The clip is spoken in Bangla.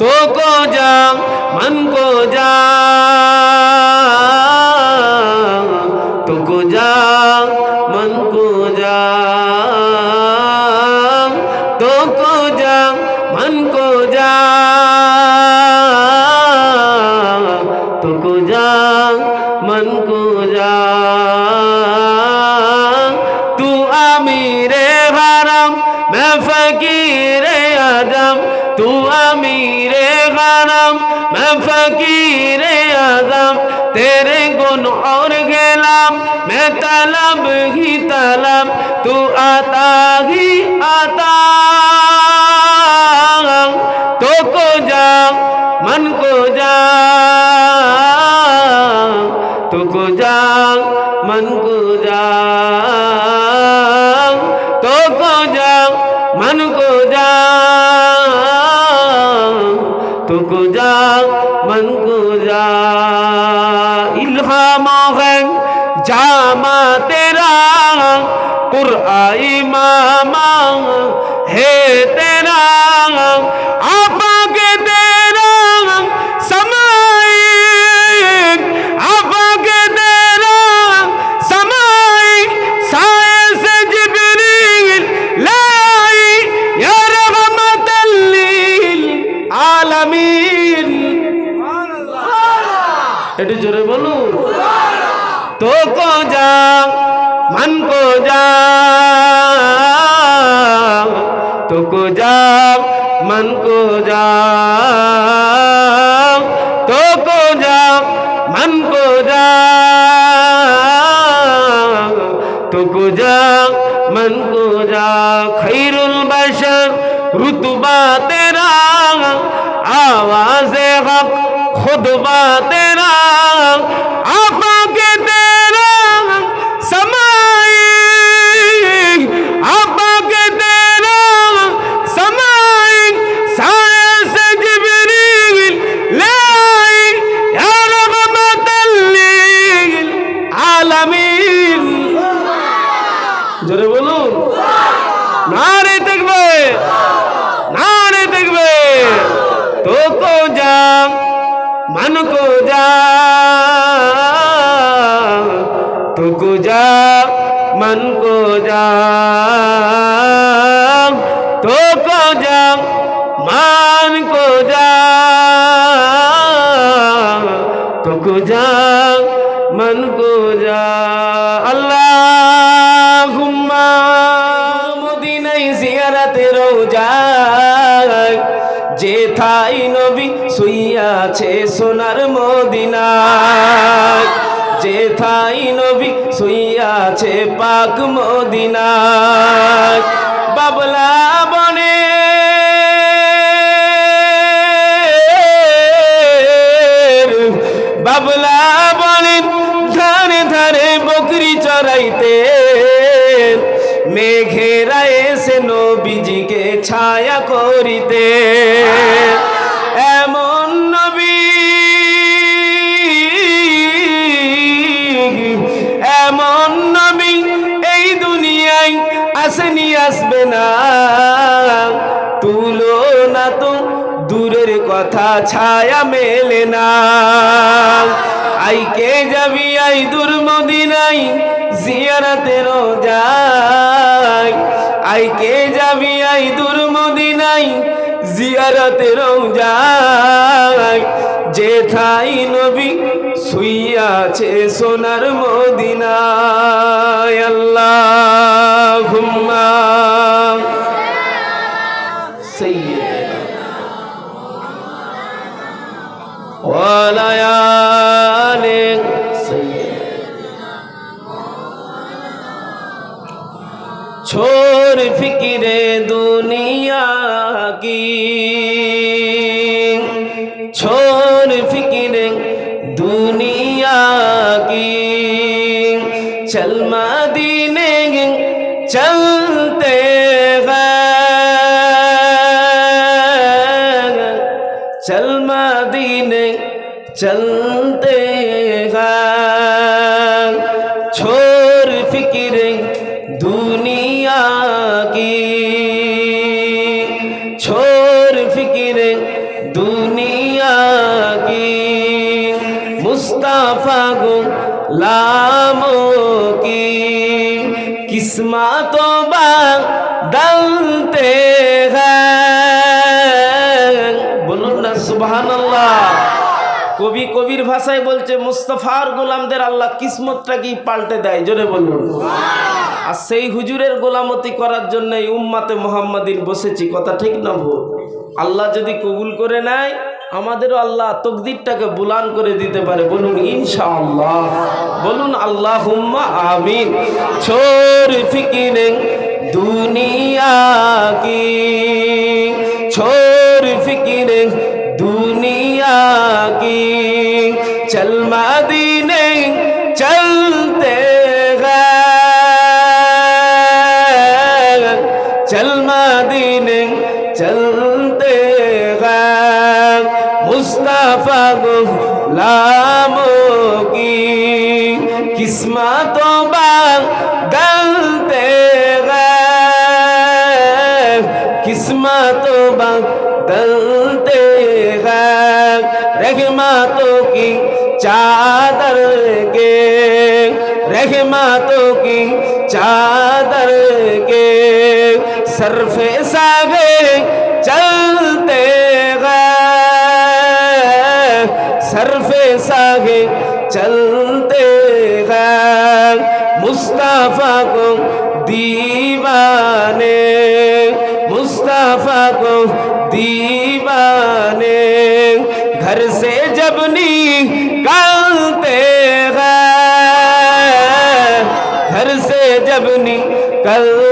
तो को जा मन को जा तो को जा मन को जा तो को जा मन को जा तो को जा मन को जा तू अमीरे हरम मैं फकीर تو امیر غرم میں فقیر اعظم، تیرے گن اور غلام، میں طلب ہی طلب، تو آتا ہی آتا۔ जामा तेरा कुरआई मामा है तेरा आपा के तेरा समाई आपा के तेरा समाई साए से जिब्रील लाई या रहमतल लिल आलमीन একটু জোরে বলুন तो को जा मन को जा तो को जा मन को जा तो को जा मन को जा तो को जा मन को जा खैरुल बशर रुतबा तेरा आवाज हक खुदबा तेरा आपा के तेरा मन को जा तो को जा मन को जा तो শুইয়াছে পাক মদিনায় বাবলা বনে। বাবলা বলেন ধারে ধারে বকরি চড়াইতে। মেঘেরা এসে নবীজিকে ছায়া করিতে। ছায়া মেলে না। আইকে যাবি, আই দূর মদিনাই, জিয়ারাতে রোজাই আইকে যাবি, আই দূর মদিনাই, জিয়ারাতে রোজাই যে থাই নবী শুইয়াছে সোনার মদিনায়। وليال छोड़ फिक्रे दुनिया की छोड़ फिक्रे दुनिया की चल मदीने चलते हैं चल मदीने چلتے ہیں۔ چھوڑ فکر دنیا کی۔ چھوڑ فکر دنیا کی۔ مصطفیٰ غلاموں کی۔ قسمت و بدلتے ہیں۔ بولو نا، سبحان اللہ۔ কবি কবির ভাষায় বলছে মুস্তফার গোলামদের আল্লাহ কিসমতটা কি পাল্টে দেয়? জোরে বলুন। আর সেই হুজুরের গোলামতি করার জন্য এই উম্মাতে মোহাম্মদিন বসেছি কথা ঠিক না ভুল? আল্লাহ যদি কবুল করে নেয় আমাদেরও আল্লাহ তকদিরটাকে বুলান করে দিতে পারে। বলুন ইনশাআল্লাহ। বলুন আল্লাহ হুম্মা আমিন। ছোর ফিকিরে দুনিয়া কি? ছোর ফিকিরে چل مدینے چلتے ہیں چل مدینے چلتے ہیں مصطفیٰ غلاموں کی قسمتوں بدلتے ہیں قسمتوں بدلتے ہیں رحمتوں کی چادر کے رحمتوں کی چادر کے صرف ساگے چلتے گا صرف ساگے چلتے گا مصطفیٰ کو دیوانے، مصطفیٰ کو دیوانے۔ گھر سے Cứ